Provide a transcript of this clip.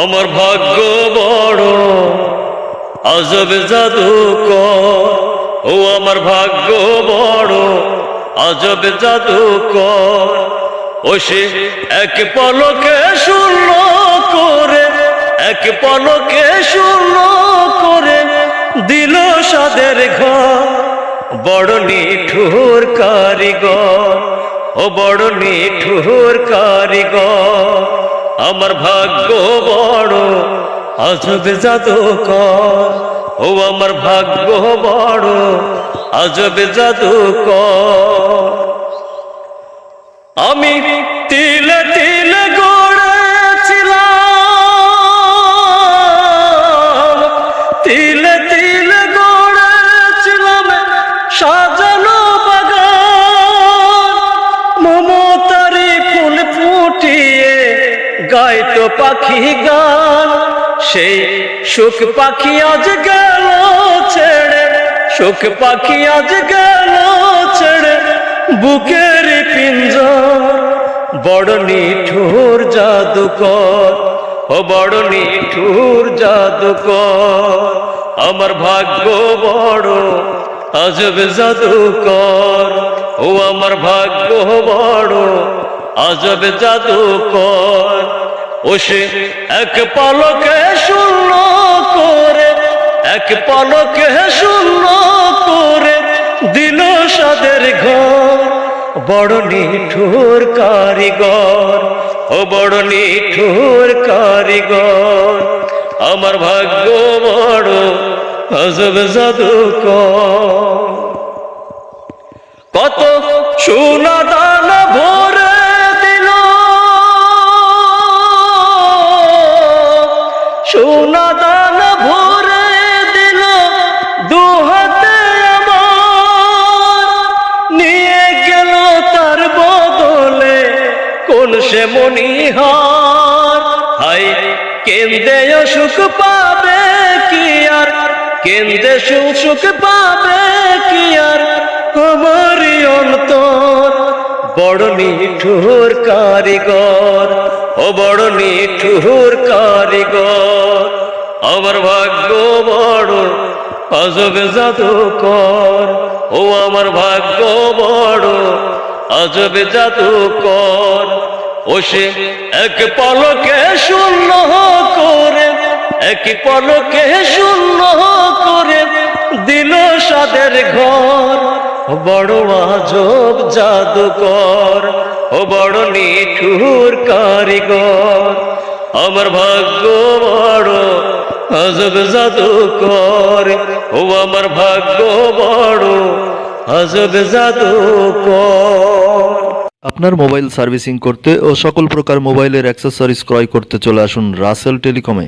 আমার ভাগ্য বড়, আজব জাদুকর ও আমার ভাগ্য বড়, আজব জাদুকর ও সে এক পলকে শূন্য করে, এক পলকে শূন্য করে দিল সাদের ঘর। বড় নিঠুর কারিগর, ও বড় নিঠুর কারিগর। আমার ভাগ্য বড় আজব জাদুকর। ও আমার ভাগ্য বড় আজব জাদুকর। আমি তিলে তিলে পাখি গান, সেই সুখ পাখি আজ গেল ছেড়ে, সুখ পাখি আজ গেল ছেড়ে, বুকের পিঞ্জর, বড় নিঠুর জাদুকর, ও বড় নিঠুর জাদুকর, আমার ভাগ্য বড় আজব জাদুকর, ও আমার ভাগ্য বড় আজব জাদুকর। ও সে এক পলকে শূন্য করে, এক পলকে শূন্য করে দিল সাদের ঘর। বড় নিঠুর কারিগর, ও বড় নিঠুর কারিগর। আমার ভাগ্য বড় আজব জাদুকর। কত সোনা দানা ভরে সে মনিহার। হাই কেন্দ্রে সুখ পাবে কি আর? কেন্দ্রে সুখ পাবে কি আর? আমারই অন্তর, বড় নিঠুর কারিগর। ও বড় নিঠুর কারিগর। আমার ভাগ্য বড়, আজব জাদুকর। ও আমার ভাগ্য বড়, আজব জাদুকর। ও সে এক পলকে শূন্য করে, এক পলকে শূন্য করে দিল সাদের ঘর। বড় আজব জাদুকর ও বড় নিঠুর কারিগর। আমার ভাগ্য বড় আজব জাদুকর ও আমার ভাগ্য বড় আজব জাদুকর। আপনার মোবাইল সার্ভিসিং করতে ও সকল প্রকার মোবাইলের অ্যাক্সেসরিজ ক্রয় করতে চলে আসুন রাসেল টেলিকমে।